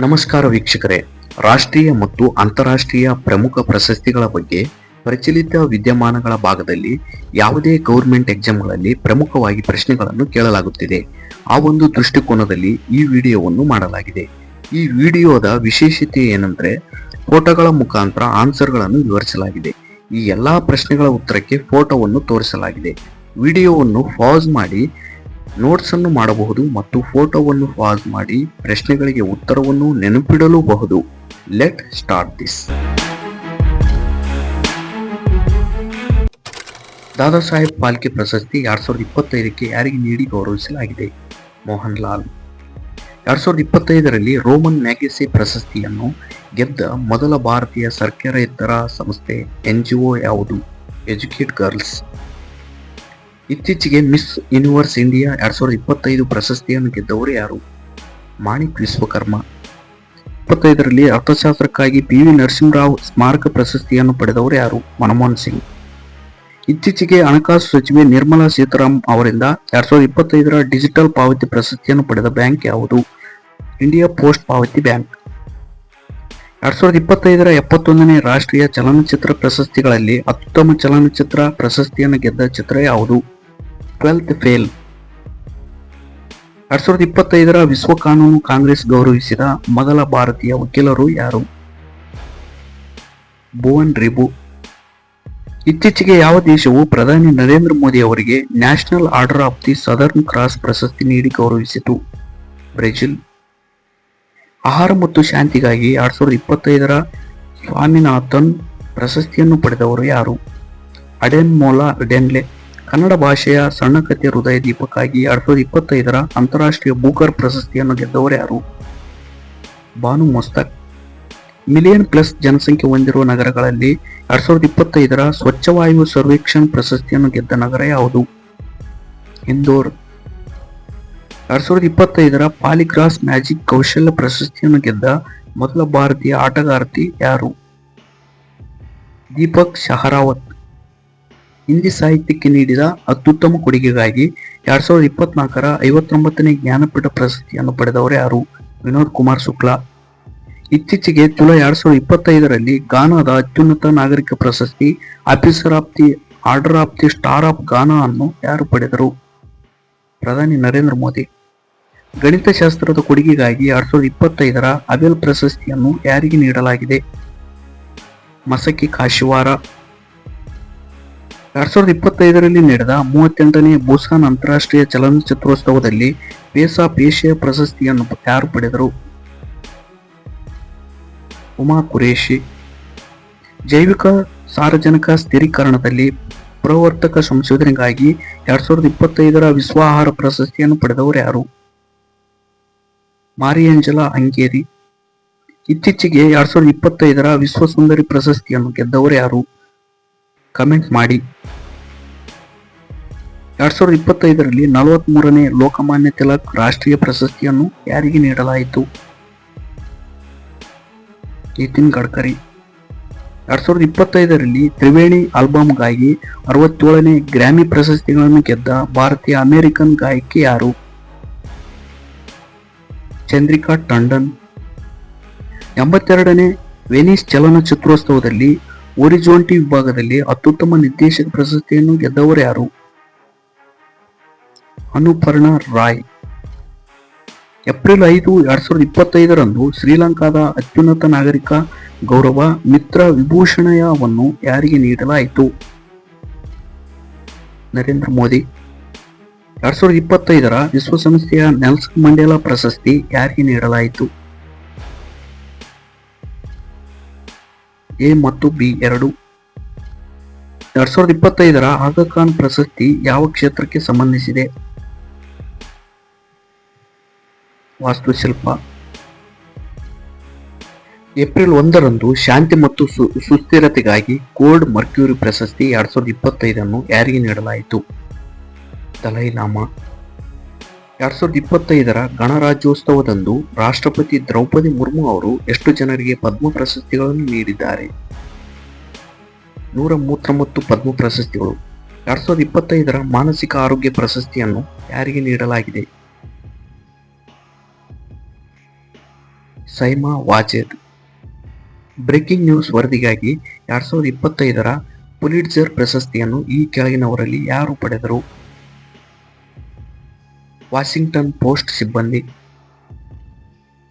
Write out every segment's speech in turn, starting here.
ನಮಸ್ಕಾರ ವೀಕ್ಷಕರೇ. ರಾಷ್ಟ್ರೀಯ ಮತ್ತು ಅಂತಾರಾಷ್ಟ್ರೀಯ ಪ್ರಮುಖ ಪ್ರಶಸ್ತಿಗಳ ಬಗ್ಗೆ ಪ್ರಚಲಿತ ವಿದ್ಯಮಾನಗಳ ಭಾಗದಲ್ಲಿ ಯಾವುದೇ ಗೌರ್ಮೆಂಟ್ ಎಕ್ಸಾಮ್ಗಳಲ್ಲಿ ಪ್ರಮುಖವಾಗಿ ಪ್ರಶ್ನೆಗಳನ್ನು ಕೇಳಲಾಗುತ್ತಿದೆ. ಆ ಒಂದು ದೃಷ್ಟಿಕೋನದಲ್ಲಿ ಈ ವಿಡಿಯೋವನ್ನು ಮಾಡಲಾಗಿದೆ. ಈ ವಿಡಿಯೋದ ವಿಶೇಷತೆ ಏನಂದ್ರೆ, ಫೋಟೋಗಳ ಮುಖಾಂತರ ಆನ್ಸರ್ಗಳನ್ನು ವಿವರಿಸಲಾಗಿದೆ. ಈ ಎಲ್ಲ ಪ್ರಶ್ನೆಗಳ ಉತ್ತರಕ್ಕೆ ಫೋಟೋವನ್ನು ತೋರಿಸಲಾಗಿದೆ. ವಿಡಿಯೋವನ್ನು ಪಾಸ್ ಮಾಡಿ ನೋಟ್ಸ್ ಅನ್ನು ಮಾಡಬಹುದು ಮತ್ತು ಫೋಟೋವನ್ನು ಪಾಸ್ ಮಾಡಿ ಪ್ರಶ್ನೆಗಳಿಗೆ ಉತ್ತರವನ್ನು ನೆನಪಿಡಲೂಬಹುದು. Let start this Dada Saheb Phalke ಪ್ರಶಸ್ತಿ ಎರಡ್ ಸಾವಿರದ ಇಪ್ಪತ್ತೈದಕ್ಕೆ ಯಾರಿಗೆ ನೀಡಿ ಗೌರವಿಸಲಾಗಿದೆ? ಮೋಹನ್ ಲಾಲ್ ಎರಡ್ ಸಾವಿರದ ಇಪ್ಪತ್ತೈದರಲ್ಲಿ ರೋಮನ್ ಮ್ಯಾಗೆಸೆ ಪ್ರಶಸ್ತಿಯನ್ನು ಗೆದ್ದ ಮೊದಲ ಭಾರತೀಯ ಸರ್ಕಾರೇತರ ಸಂಸ್ಥೆ ಎನ್ಜಿಒ ಯಾವುದು? ಎಜುಕೇಟ್ ಗರ್ಲ್ಸ್ ಇತ್ತೀಚೆಗೆ ಮಿಸ್ ಯೂನಿವರ್ಸ್ ಇಂಡಿಯಾ ಎರಡು ಸಾವಿರದ ಇಪ್ಪತ್ತೈದು ಪ್ರಶಸ್ತಿಯನ್ನು ಗೆದ್ದವರು ಯಾರು? ಮಾಣಿಕ್ ವಿಶ್ವಕರ್ಮ. ಇಪ್ಪತ್ತೈದರಲ್ಲಿ ಅರ್ಥಶಾಸ್ತ್ರಕ್ಕಾಗಿ ಪಿ ವಿ ನರಸಿಂಹರಾವ್ ಸ್ಮಾರಕ ಪ್ರಶಸ್ತಿಯನ್ನು ಪಡೆದವರು ಯಾರು? ಮನಮೋಹನ್ ಸಿಂಗ್. ಇತ್ತೀಚೆಗೆ ಹಣಕಾಸು ಸಚಿವೆ ನಿರ್ಮಲಾ ಸೀತಾರಾಮ್ ಅವರಿಂದ ಎರಡು ಸಾವಿರದ ಇಪ್ಪತ್ತೈದರ ಡಿಜಿಟಲ್ ಪಾವತಿ ಪ್ರಶಸ್ತಿಯನ್ನು ಪಡೆದ ಬ್ಯಾಂಕ್ ಯಾವುದು? ಇಂಡಿಯಾ ಪೋಸ್ಟ್ ಪಾವತಿ ಬ್ಯಾಂಕ್. ಎರಡು ಸಾವಿರದ ಇಪ್ಪತ್ತೈದರ ಎಪ್ಪತ್ತೊಂದನೇ ರಾಷ್ಟ್ರೀಯ ಚಲನಚಿತ್ರ ಪ್ರಶಸ್ತಿಗಳಲ್ಲಿ ಅತ್ಯುತ್ತಮ ಚಲನಚಿತ್ರ ಪ್ರಶಸ್ತಿಯನ್ನು ಗೆದ್ದ ಚಿತ್ರ ಯಾವುದು? ಟ್ವೆಲ್ತ್ ಫೇಲ್ ಎರಡ್ ಸಾವಿರದ ಇಪ್ಪತ್ತೈದರ ವಿಶ್ವ ಕಾನೂನು ಕಾಂಗ್ರೆಸ್ ಗೌರವಿಸಿದ ಮೊದಲ ಭಾರತೀಯ ವಕೀಲರು ಯಾರು? ಭುವನ್ ರಿಬು. ಇತ್ತೀಚೆಗೆ ಯಾವ ದೇಶವು ಪ್ರಧಾನಿ ನರೇಂದ್ರ ಮೋದಿ ಅವರಿಗೆ national order of the southern cross ಪ್ರಶಸ್ತಿ ನೀಡಿ ಗೌರವಿಸಿತು? ಬ್ರೆಜಿಲ್. ಆಹಾರ ಮತ್ತು ಶಾಂತಿಗಾಗಿ ಎರಡ್ ಸಾವಿರದ ಇಪ್ಪತ್ತೈದರ ಸ್ವಾಮಿನಾಥನ್ ಪ್ರಶಸ್ತಿಯನ್ನು ಪಡೆದವರು ಯಾರು? ಅಡೆನ್ ಮೋಲಾ ಡೆನ್ಲೆ. ಕನ್ನಡ ಭಾಷೆಯ ಸಣ್ಣ ಕಥೆ ಹೃದಯ ದೀಪಕ್ಕಾಗಿ ಎರಡ್ ಸಾವಿರದ ಇಪ್ಪತ್ತೈದರ ಅಂತಾರಾಷ್ಟ್ರೀಯ ಬೂಕರ್ ಪ್ರಶಸ್ತಿಯನ್ನು ಗೆದ್ದವರು ಯಾರು? ಬಾನು ಮೊಸ್ತಕ್. ಮಿಲಿಯನ್ ಪ್ಲಸ್ ಜನಸಂಖ್ಯೆ ಹೊಂದಿರುವ ನಗರಗಳಲ್ಲಿ ಎರಡ್ ಸಾವಿರದ ಇಪ್ಪತ್ತೈದರ ಸ್ವಚ್ಛವಾಯು ಸರ್ವೇಕ್ಷಣ್ ಪ್ರಶಸ್ತಿಯನ್ನು ಗೆದ್ದ ನಗರ ಯಾವುದು? ಇಂದೋರ್. ಎರಡ್ ಸಾವಿರದ ಇಪ್ಪತ್ತೈದರ ಪಾಲಿಗ್ರಾಸ್ ಮ್ಯಾಜಿಕ್ ಕೌಶಲ್ಯ ಪ್ರಶಸ್ತಿಯನ್ನು ಗೆದ್ದ ಮೊದಲ ಭಾರತೀಯ ಆಟಗಾರ್ತಿ ಯಾರು? ದೀಪಕ್ ಶಹರಾವತ್. ಹಿಂದಿ ಸಾಹಿತ್ಯಕ್ಕೆ ನೀಡಿದ ಅತ್ಯುತ್ತಮ ಕೊಡುಗೆಗಾಗಿ ಎರಡ್ ಸಾವಿರದ ಇಪ್ಪತ್ನಾಲ್ಕರ ಐವತ್ತೊಂಬತ್ತನೇ ಜ್ಞಾನಪೀಠ ಪ್ರಶಸ್ತಿಯನ್ನು ಪಡೆದವರೇ ಯಾರು? ವಿನೋದ್ ಕುಮಾರ್ ಶುಕ್ಲಾ. ಇತ್ತೀಚೆಗೆ ಜುಲೈ ಎರಡ್ ಸಾವಿರದ ಇಪ್ಪತ್ತೈದರಲ್ಲಿ ಗಾನಾದ ಅತ್ಯುನ್ನತ ನಾಗರಿಕ ಪ್ರಶಸ್ತಿ officer of the order of the star of Ghana ಅನ್ನು ಯಾರು ಪಡೆದರು? ಪ್ರಧಾನಿ ನರೇಂದ್ರ ಮೋದಿ. ಗಣಿತಶಾಸ್ತ್ರದ ಕೊಡುಗೆಗಾಗಿ ಎರಡ್ ಸಾವಿರದ ಇಪ್ಪತ್ತೈದರ ಅಬೆಲ್ ಪ್ರಶಸ್ತಿಯನ್ನು ಯಾರಿಗೆ ನೀಡಲಾಗಿದೆ? ಮಸಕಿ ಕಾಶಿವಾರ. ಎರಡ್ ಸಾವಿರದ ಇಪ್ಪತ್ತೈದರಲ್ಲಿ ನಡೆದ ಮೂವತ್ತೆಂಟನೇ ಬೂಸಾನ್ ಅಂತಾರಾಷ್ಟ್ರೀಯ ಚಲನಚಿತ್ರೋತ್ಸವದಲ್ಲಿ ಪೇಸ್ ಆಫ್ ಏಷ್ಯಾ ಪ್ರಶಸ್ತಿಯನ್ನು ಯಾರು ಪಡೆದರು? ಉಮಾ ಕುರೇಶಿ ಜೈವಿಕ ಸಾರಜನಕ ಸ್ಥಿರೀಕರಣದಲ್ಲಿ ಪ್ರವರ್ತಕ ಸಂಶೋಧನೆಗಾಗಿ ಎರಡ್ ಸಾವಿರದ ಇಪ್ಪತ್ತೈದರ ವಿಶ್ವ ಆಹಾರ ಪ್ರಶಸ್ತಿಯನ್ನು ಪಡೆದವರು ಯಾರು? ಮಾರಿಯಂಜಲಾ ಅಂಗೇರಿ. ಇತ್ತೀಚೆಗೆ ಎರಡ್ ಸಾವಿರದ ಇಪ್ಪತ್ತೈದರ ವಿಶ್ವ ಸುಂದರಿ ಪ್ರಶಸ್ತಿಯನ್ನು ಗೆದ್ದವರು ಯಾರು? ಕಮೆಂಟ್ ಮಾಡಿ. ಎರಡ್ ಸಾವಿರದ ಇಪ್ಪತ್ತೈದರಲ್ಲಿ ನಲವತ್ಮೂರನೇ ಲೋಕಮಾನ್ಯ ತಿಲಕ್ ರಾಷ್ಟ್ರೀಯ ಪ್ರಶಸ್ತಿಯನ್ನು ಯಾರಿಗೆ ನೀಡಲಾಯಿತು? ನಿತಿನ್ ಗಡ್ಕರಿ. ಎರಡ್ ಸಾವಿರದ ಇಪ್ಪತ್ತೈದರಲ್ಲಿ ತ್ರಿವೇಣಿ ಆಲ್ಬಮ್ಗಾಗಿ ಅರವತ್ತೇಳನೇ ಗ್ರ್ಯಾಮಿ ಪ್ರಶಸ್ತಿಗಳನ್ನು ಗೆದ್ದ ಭಾರತೀಯ ಅಮೆರಿಕನ್ ಗಾಯಕಿ ಯಾರು? ಚಂದ್ರಿಕಾ ಟಂಡನ್. ಎಂಬತ್ತೆರಡನೇ ವೆನಿಸ್ ಚಲನಚಿತ್ರೋತ್ಸವದಲ್ಲಿ ಒರಿಜೋಂಟಿ ವಿಭಾಗದಲ್ಲಿ ಅತ್ಯುತ್ತಮ ನಿರ್ದೇಶಕ ಪ್ರಶಸ್ತಿಯನ್ನು ಗೆದ್ದವರು ಯಾರು? ಅನುಪರ್ಣ ರಾಯ್. ಏಪ್ರಿಲ್ ಐದು, ಎರಡ್ ಸಾವಿರದ ಇಪ್ಪತ್ತೈದರಂದು ಶ್ರೀಲಂಕಾದ ಅತ್ಯುನ್ನತ ನಾಗರಿಕ ಗೌರವ ಮಿತ್ರ ವಿಭೂಷಣಯವನ್ನು ಯಾರಿಗೆ ನೀಡಲಾಯಿತು? ನರೇಂದ್ರ ಮೋದಿ. ಎರಡ್ ಸಾವಿರದ ಇಪ್ಪತ್ತೈದರ ವಿಶ್ವಸಂಸ್ಥೆಯ ನೆಲ್ಸನ್ ಮಂಡೇಲಾ ಪ್ರಶಸ್ತಿ ಯಾರಿಗೆ ನೀಡಲಾಯಿತು? ಎ ಮತ್ತು ಬಿ ಎರಡು. ಎರಡ್ ಸಾವಿರದ ಇಪ್ಪತ್ತೈದರ ಆಗಖಾನ್ ಪ್ರಶಸ್ತಿ ಯಾವ ಕ್ಷೇತ್ರಕ್ಕೆ ಸಂಬಂಧಿಸಿದೆ? ವಾಸ್ತುಶಿಲ್ಪ ಏಪ್ರಿಲ್ ಒಂದರಂದು ಶಾಂತಿ ಮತ್ತು ಸುಸ್ಥಿರತೆಗಾಗಿ ಕೋಲ್ಡ್ ಮರ್ಕ್ಯೂರಿ ಪ್ರಶಸ್ತಿ ಎರಡ್ ಸಾವಿರದ ಇಪ್ಪತ್ತೈದನ್ನು ಯಾರಿಗೆ ನೀಡಲಾಯಿತು? ದಲೈಲಾಮ. ಎರಡ್ ಸಾವಿರದ ಇಪ್ಪತ್ತೈದರ ಗಣರಾಜ್ಯೋತ್ಸವದಂದು ರಾಷ್ಟ್ರಪತಿ ದ್ರೌಪದಿ ಮುರ್ಮು ಅವರು ಎಷ್ಟು ಜನರಿಗೆ ಪದ್ಮ ಪ್ರಶಸ್ತಿಗಳನ್ನು ನೀಡಿದ್ದಾರೆ? ನೂರ ಮೂವತ್ತೊಂಬತ್ತು ಪದ್ಮ ಪ್ರಶಸ್ತಿಗಳು. ಎರಡ್ ಸಾವಿರದ ಇಪ್ಪತ್ತೈದರ ಮಾನಸಿಕ ಆರೋಗ್ಯ ಪ್ರಶಸ್ತಿಯನ್ನು ಯಾರಿಗೆ ನೀಡಲಾಗಿದೆ? ಸೈಮಾ ವಾಜೇದ್. ಬ್ರೇಕಿಂಗ್ ನ್ಯೂಸ್ ವರದಿಗಾಗಿ ಎರಡ್ ಸಾವಿರದ ಇಪ್ಪತ್ತೈದರ ಪುಲಿಟ್ಜರ್ ಪ್ರಶಸ್ತಿಯನ್ನು ಈ ಕೆಳಗಿನವರಲ್ಲಿ ಯಾರು ಪಡೆದರು? ವಾಷಿಂಗ್ಟನ್ ಪೋಸ್ಟ್ ಸಿಬ್ಬಂದಿ.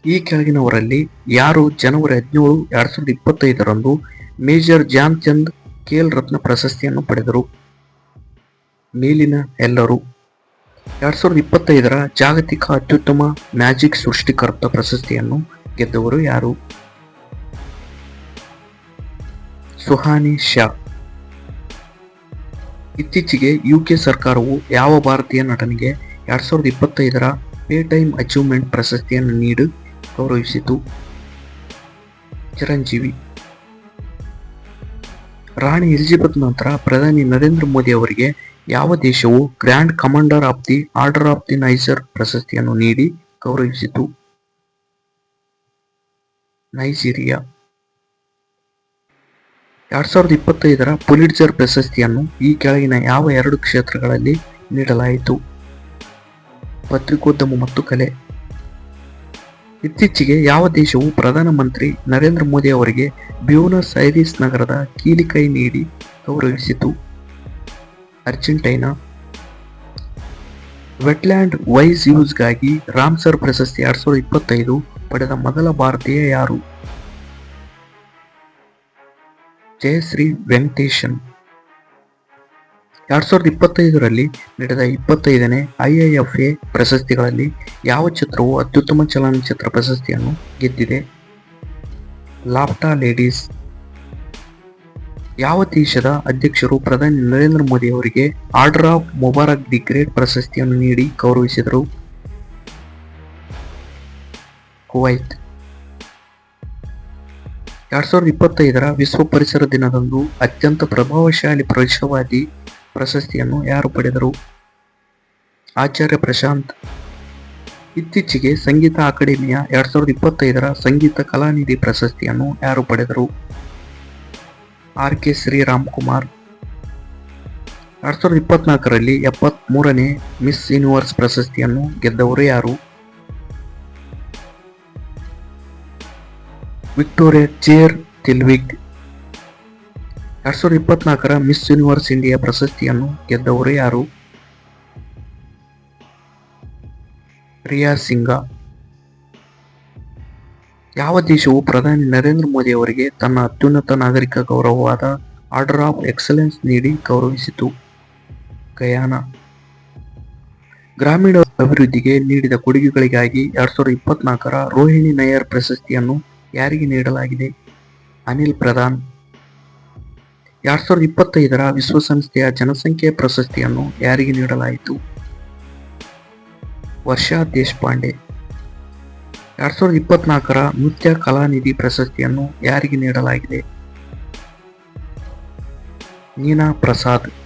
ಈ ಕೆಳಗಿನವರಲ್ಲಿ ಯಾರು ಜನವರಿ ಹದಿನೇಳು, ಎರಡ್ ಸಾವಿರದ ಇಪ್ಪತ್ತೈದರಂದು ಮೇಜರ್ ಜಾನ್ ಚಂದ್ ಖೇಲ್ ರತ್ನ ಪ್ರಶಸ್ತಿಯನ್ನು ಪಡೆದರು? ಮೇಲಿನ ಎಲ್ಲರೂ. ಎರಡ್ ಸಾವಿರದ ಇಪ್ಪತ್ತೈದರ ಜಾಗತಿಕ ಅತ್ಯುತ್ತಮ ಮ್ಯಾಜಿಕ್ ಸೃಷ್ಟಿಕರ್ತ ಪ್ರಶಸ್ತಿಯನ್ನು ಗೆದ್ದವರು ಯಾರು? ಸುಹಾನಿ ಶಾ. ಇತ್ತೀಚೆಗೆ ಯುಕೆ ಸರ್ಕಾರವು ಯಾವ ಭಾರತೀಯ ನಟನಿಗೆ ಎರಡ್ ಸಾವಿರದ ಇಪ್ಪತ್ತೈದರ ಪೇ ಟೈಮ್ ಅಚೀವ್ಮೆಂಟ್ ಪ್ರಶಸ್ತಿಯನ್ನು ನೀಡಿ ಗೌರವಿಸಿತು? ಚಿರಂಜೀವಿ. ರಾಣಿ ಎಲಿಜಬೆತ್ ನಂತರ ಪ್ರಧಾನಿ ನರೇಂದ್ರ ಮೋದಿ ಅವರಿಗೆ ಯಾವ ದೇಶವು grand commander of the order of the Niger ಪ್ರಶಸ್ತಿಯನ್ನು ನೀಡಿ ಗೌರವಿಸಿತು? ನೈಜೀರಿಯಾ. ಎರಡ್ ಸಾವಿರದ ಇಪ್ಪತ್ತೈದರ ಪುಲಿಟ್ಜರ್ ಪ್ರಶಸ್ತಿಯನ್ನು ಈ ಕೆಳಗಿನ ಯಾವ ಎರಡು ಕ್ಷೇತ್ರಗಳಲ್ಲಿ ನೀಡಲಾಯಿತು? ಪತ್ರಿಕೋದ್ಯಮ ಮತ್ತು ಕಲೆ. ಇತ್ತೀಚೆಗೆ ಯಾವ ದೇಶವು ಪ್ರಧಾನಮಂತ್ರಿ ನರೇಂದ್ರ ಮೋದಿ ಅವರಿಗೆ ಬ್ಯೂನಸ್ ಐರಿಸ್ ನಗರದ ಕೀಲಿಕೈ ನೀಡಿ ಗೌರವಿಸಿತು? ಅರ್ಜೆಂಟೈನಾ. ವೆಟ್ಲ್ಯಾಂಡ್ ವೈಸ್ ಯೂಸ್ಗಾಗಿ ರಾಮ್ಸರ್ ಪ್ರಶಸ್ತಿ ಎರಡ್ ಸಾವಿರದ ಇಪ್ಪತ್ತೈದು ಪಡೆದ ಮೊದಲ ಭಾರತೀಯ ಯಾರು? ಜಯಶ್ರೀ ವೆಂಕಟೇಶನ್. ಎರಡ್ ಸಾವಿರದ ಇಪ್ಪತ್ತೈದರಲ್ಲಿ ನಡೆದ ಇಪ್ಪತ್ತೈದನೇ ಎ ಪ್ರಶಸ್ತಿಗಳಲ್ಲಿ ಯಾವ ಚಿತ್ರವು ಅತ್ಯುತ್ತಮ ಚಲನಚಿತ್ರ ಪ್ರಶಸ್ತಿಯನ್ನು ಗೆದ್ದಿದೆ? ಲಾಪ್ಟಾ ಲೇಡೀಸ್. ಯಾವ ದೇಶದ ಅಧ್ಯಕ್ಷರು ಪ್ರಧಾನಿ ನರೇಂದ್ರ ಮೋದಿ ಅವರಿಗೆ order of Mubarak the great ಪ್ರಶಸ್ತಿಯನ್ನು ನೀಡಿ ಗೌರವಿಸಿದರು? ಕುವೈತ್ ಎರಡ್ ಸಾವಿರದ ಇಪ್ಪತ್ತೈದರ ವಿಶ್ವ ಪರಿಸರ ದಿನದಂದು ಅತ್ಯಂತ ಪ್ರಭಾವಶಾಲಿ ಪ್ರವೇಶವಾದಿ ಪ್ರಶಸ್ತಿಯನ್ನು ಯಾರು ಪಡೆದರು? ಆಚಾರ್ಯ ಪ್ರಶಾಂತ್. ಇತ್ತೀಚೆಗೆ ಸಂಗೀತ ಅಕಾಡೆಮಿಯ ಎರಡ್ ಸಾವಿರದ ಇಪ್ಪತ್ತೈದರ ಸಂಗೀತ ಕಲಾನಿಧಿ ಪ್ರಶಸ್ತಿಯನ್ನು ಯಾರು ಪಡೆದರು? ಆರ್ ಕೆ ಶ್ರೀರಾಮ್ ಕುಮಾರ್ ಎರಡ್ ಸಾವಿರದ ಇಪ್ಪತ್ನಾಲ್ಕರಲ್ಲಿ ಎಪ್ಪತ್ತ್ ಮೂರನೇ ಮಿಸ್ ಯೂನಿವರ್ಸ್ ಪ್ರಶಸ್ತಿಯನ್ನು ಗೆದ್ದವರು ಯಾರು? ವಿಕ್ಟೋರಿಯಾ ಚೇರ್ ತಿಲ್ವಿಗ್ ಎರಡ್ ಸಾವಿರದ ಇಪ್ಪತ್ನಾಲ್ಕರ ಮಿಸ್ ಯೂನಿವರ್ಸ್ ಇಂಡಿಯಾ ಪ್ರಶಸ್ತಿಯನ್ನು ಗೆದ್ದವರು ಯಾರು? ರಿಯಾ ಸಿಂಗ ಯಾವ ದೇಶವು ಪ್ರಧಾನಿ ನರೇಂದ್ರ ಮೋದಿ ಅವರಿಗೆ ತನ್ನ ಅತ್ಯುನ್ನತ ನಾಗರಿಕ ಗೌರವವಾದ ಆರ್ಡರ್ ಆಫ್ ಎಕ್ಸಲೆನ್ಸ್ ನೀಡಿ ಗೌರವಿಸಿತು? ಗಯಾನ. ಗ್ರಾಮೀಣ ಅಭಿವೃದ್ಧಿಗೆ ನೀಡಿದ ಕೊಡುಗೆಗಳಿಗಾಗಿ ಎರಡ್ ಸಾವಿರದ ಇಪ್ಪತ್ನಾಲ್ಕರ ರೋಹಿಣಿ ನಯರ್ ಪ್ರಶಸ್ತಿಯನ್ನು ಯಾರಿಗೆ ನೀಡಲಾಗಿದೆ? ಅನಿಲ್ ಪ್ರಧಾನ್. ಎರಡ್ ಸಾವಿರದ ಇಪ್ಪತ್ತೈದರ ವಿಶ್ವಸಂಸ್ಥೆಯ ಜನಸಂಖ್ಯೆ ಪ್ರಶಸ್ತಿಯನ್ನು ಯಾರಿಗೆ ನೀಡಲಾಯಿತು? ವರ್ಷಾ ದೇಶಪಾಂಡೆ. ಎರಡ್ ಸಾವಿರದ ಇಪ್ಪತ್ನಾಲ್ಕರ ನೃತ್ಯ ಕಲಾನಿಧಿ ಪ್ರಶಸ್ತಿಯನ್ನು ಯಾರಿಗೆ ನೀಡಲಾಗಿದೆ? ನೀನಾ ಪ್ರಸಾದ್.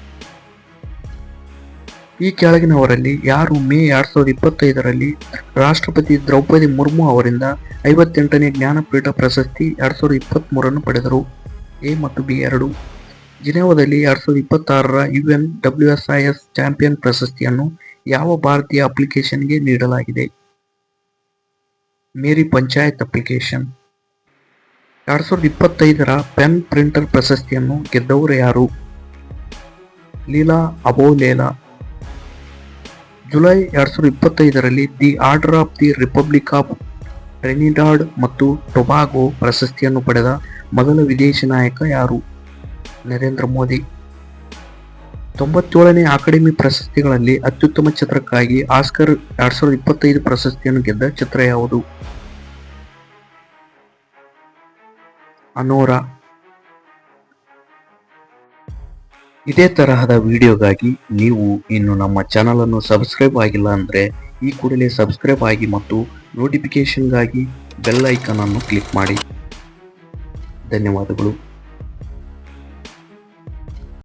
ಈ ಕೆಳಗಿನವರಲ್ಲಿ ಯಾರು ಮೇ ಎರಡ್ ಸಾವಿರದ ಇಪ್ಪತ್ತೈದರಲ್ಲಿ ರಾಷ್ಟ್ರಪತಿ ದ್ರೌಪದಿ ಮುರ್ಮು ಅವರಿಂದ ಐವತ್ತೆಂಟನೇ ಜ್ಞಾನಪೀಠ ಪ್ರಶಸ್ತಿ ಎರಡ್ ಸಾವಿರದ ಇಪ್ಪತ್ತ್ಮೂರನ್ನು ಪಡೆದರು. ಎ ಮತ್ತು ಬಿ ಎರಡು. ಜಿನೆವಾದಲ್ಲಿ ಎರಡ್ ಸಾವಿರದ ಇಪ್ಪತ್ತಾರರ U N W S I S champion ಪ್ರಶಸ್ತಿಯನ್ನು ಯಾವ ಭಾರತೀಯ ಅಪ್ಲಿಕೇಶನ್ಗೆ ನೀಡಲಾಗಿದೆ? ಮೇರಿ ಪಂಚಾಯತ್ ಅಪ್ಲಿಕೇಶನ್. ಎರಡ್ ಸಾವಿರದ ಇಪ್ಪತ್ತೈದರ ಪೆನ್ ಪ್ರಿಂಟರ್ ಪ್ರಶಸ್ತಿಯನ್ನು ಗೆದ್ದವರು ಯಾರು? ಲೀಲಾ ಅಬೋ ಅಬೋಲೇಲಾ ಜುಲೈ ಎರಡು ಸಾವಿರದ ಇಪ್ಪತ್ತೈದರಲ್ಲಿ the order of the republic of Trinidad ಮತ್ತು ಟೊಬಾಗೊ ಪ್ರಶಸ್ತಿಯನ್ನು ಪಡೆದ ಮೊದಲ ವಿದೇಶಿ ನಾಯಕ ಯಾರು? ನರೇಂದ್ರ ಮೋದಿ. ತೊಂಬತ್ತೇಳನೇ ಅಕಾಡೆಮಿ ಪ್ರಶಸ್ತಿಗಳಲ್ಲಿ ಅತ್ಯುತ್ತಮ ಚಿತ್ರಕ್ಕಾಗಿ ಆಸ್ಕರ್ ಎರಡ್ ಸಾವಿರದ ಇಪ್ಪತ್ತೈದು ಪ್ರಶಸ್ತಿಯನ್ನು ಗೆದ್ದ ಚಿತ್ರ ಯಾವುದು? ಅನೋರಾ. ಇದೇ ತರಹದ ವಿಡಿಯೋಗಾಗಿ ನೀವು ಇನ್ನು ನಮ್ಮ ಚಾನಲನ್ನು ಸಬ್ಸ್ಕ್ರೈಬ್ ಆಗಿಲ್ಲ ಅಂದರೆ ಈ ಕೂಡಲೇ ಸಬ್ಸ್ಕ್ರೈಬ್ ಆಗಿ ಮತ್ತು ನೋಟಿಫಿಕೇಷನ್ಗಾಗಿ ಬೆಲ್ ಐಕನನ್ನು ಕ್ಲಿಕ್ ಮಾಡಿ. ಧನ್ಯವಾದಗಳು.